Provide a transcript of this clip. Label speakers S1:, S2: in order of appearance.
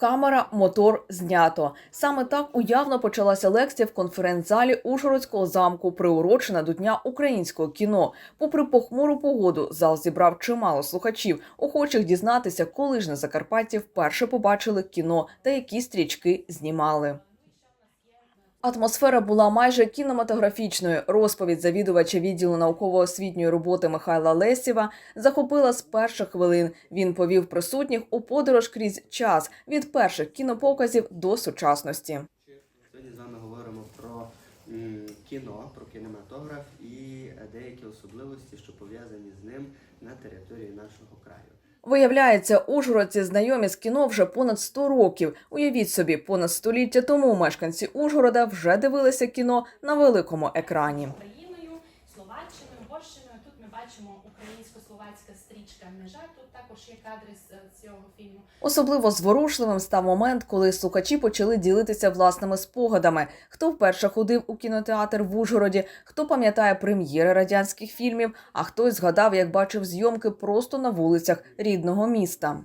S1: Камера, мотор знято. Саме так уявно почалася лекція в конференц-залі Ужгородського замку, приурочена до Дня українського кіно. Попри похмуру погоду, зал зібрав чимало слухачів, охочих дізнатися, коли ж на Закарпатті вперше побачили кіно та які стрічки знімали. Атмосфера була майже кінематографічною. Розповідь завідувача відділу науково-освітньої роботи Михайла Лесєва захопила з перших хвилин. Він повів присутніх у подорож крізь час від перших кінопоказів до сучасності.
S2: Сьогодні з вами говоримо про кіно, про кінематограф і е, деякі особливості, що пов'язані з ним на території нашого краю.
S1: Виявляється, ужгородці знайомі з кіно вже понад 100 років. Уявіть собі, понад століття тому мешканці Ужгорода вже дивилися кіно на великому екрані.
S3: Словаччиною, Угорщиною. Тут ми бачимо українсько-словацька стрічка Межа. Тут також є кадри з е, цього фільму.
S1: Особливо зворушливим став момент, коли слухачі почали ділитися власними спогадами. Хто вперше ходив у кінотеатр в Ужгороді, хто пам'ятає прем'єри радянських фільмів, а хтось згадав, як бачив зйомки просто на вулицях рідного міста.